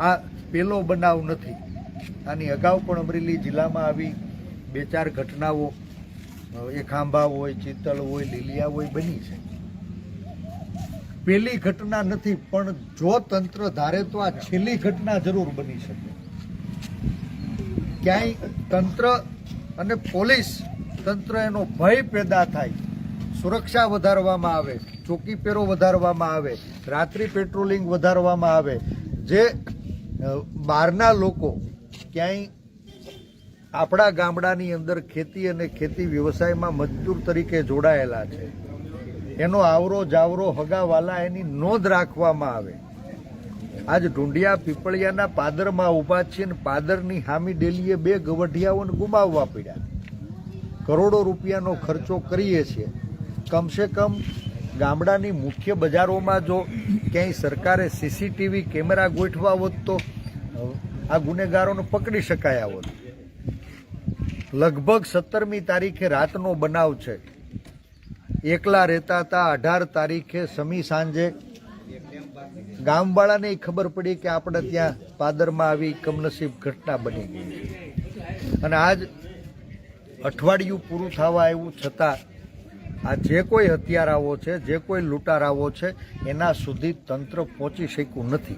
આ પેલો બનાવ નથી. આની અગાઉ પણ અમરેલી જિલ્લામાં આવી બે ચાર ઘટનાઓ એ ખાંભા હોય, ચિત્તલ હોય, લીલિયા હોય, બની છે. પહેલી ઘટના નથી, પણ જો તંત્ર ધારે તો આ છેલ્લી ઘટના જરૂર બની શકે. ક્યાંય તંત્ર અને પોલીસ તંત્ર એનો ભય પેદા થાય. સુરક્ષા વધારવામાં આવે, ચોકી પેરો વધારવામાં આવે, રાત્રિ પેટ્રોલિંગ વધારવામાં આવે. જે બહારના લોકો ક્યાંય આપણા ગામડાની અંદર ખેતી અને ખેતી વ્યવસાયમાં મજદૂર તરીકે જોડાયેલા છે. એનો આવરો જાવરો હગાવાલા એની નોંધ રાખવામાં આવે. આજ ઢુંડિયા પીપળિયાના પાદરમાં ઊભા છે ને પાદરની હામી ડેલીએ બે ગવઢિયાઓને ગુમાવવા પડ્યા. કરોડો રૂપિયાનો ખર્ચો કરીએ છીએ. કમસે કમ ગામડાની મુખ્ય બજારોમાં જો ક્યાંય સરકારે સીસીટીવી કેમેરા ગોઠવા હોત તો આ ગુનેગારોને પકડી શકાયા આવો. લગભગ સત્તરમી તારીખે રાતનો બનાવ છે. એકલા રહેતા હતા, અઢાર તારીખે સમી સાંજે. ગામવાળાને ખબર પડી કે આપણે ત્યાં પાદરમાં આવી કમનસીબ ઘટના બની ગઈ છે. અને આજ અઠવાડિયું પૂરું થવા આવ્યું છતાં, આ જે કોઈ હત્યારાઓ છે, જે કોઈ લૂંટારાઓ છે, એના સુધી તંત્ર પહોંચી શક્યું નથી.